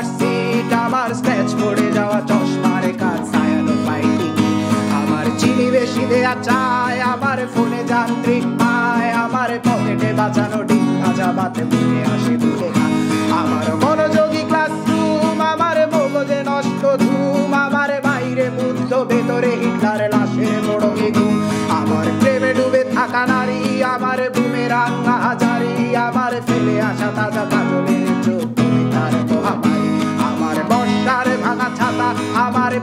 আমার সিট আমার স্ক্র্যাচ পড়ে যাওয়া চশমার কাজ সায়ানো পাইনি আমার চিনি বেশি দেয়া আমার ফোনে যান্ত্রিক পায় আমার পকেটে বাঁচানো ডিম ভাজা বাতে আসে আমার মনোযোগী ক্লাসরুম আমার মগজে নষ্ট ধুম, আমার বাইরে ভেতরে হিটলার আমার প্রেমে ডুবে থাকা নারী, আমার বুমেরাং হাজারি, আমার ফেলে আসা তাজা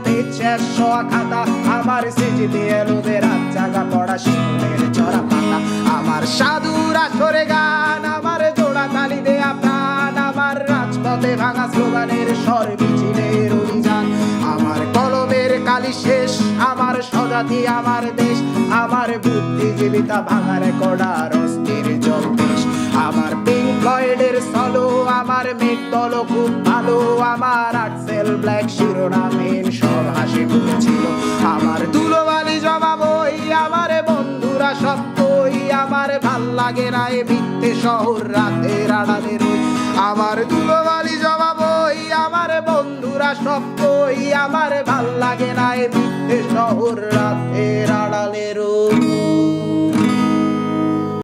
শেষ শোয়া খাতা, আমার সিজিতে এলোবে রাত জাগা পড়া শিশুদের চড়া পাতা। আমার সাধুর আসরে গান, আমার জোড়া তালি দেয়া প্রাণ, আমার রাজপথে ভাঙা স্লোগানের স্বর মিছিলের অভিযান। আমার কলমের কালি শেষ, আমার স্বজাতি, আমার দেশ, আমার বুদ্ধিজীবিতা ভাঙার কড়ার অস্থির জলদেশ আমার পিঙ্ক ফ্লয়েডের সলো আমার মেট দল খুব ভালো, আমার আর্টসেল ব্ল্যাক শিরোনামহীন লাগে না এ মিথ্যে শহর, রাতে আড়ালে রই আমার দুলোবালি জবাবই আমার বন্ধুরা সব কই? আমার ভালো লাগে না এ মিথ্যে শহর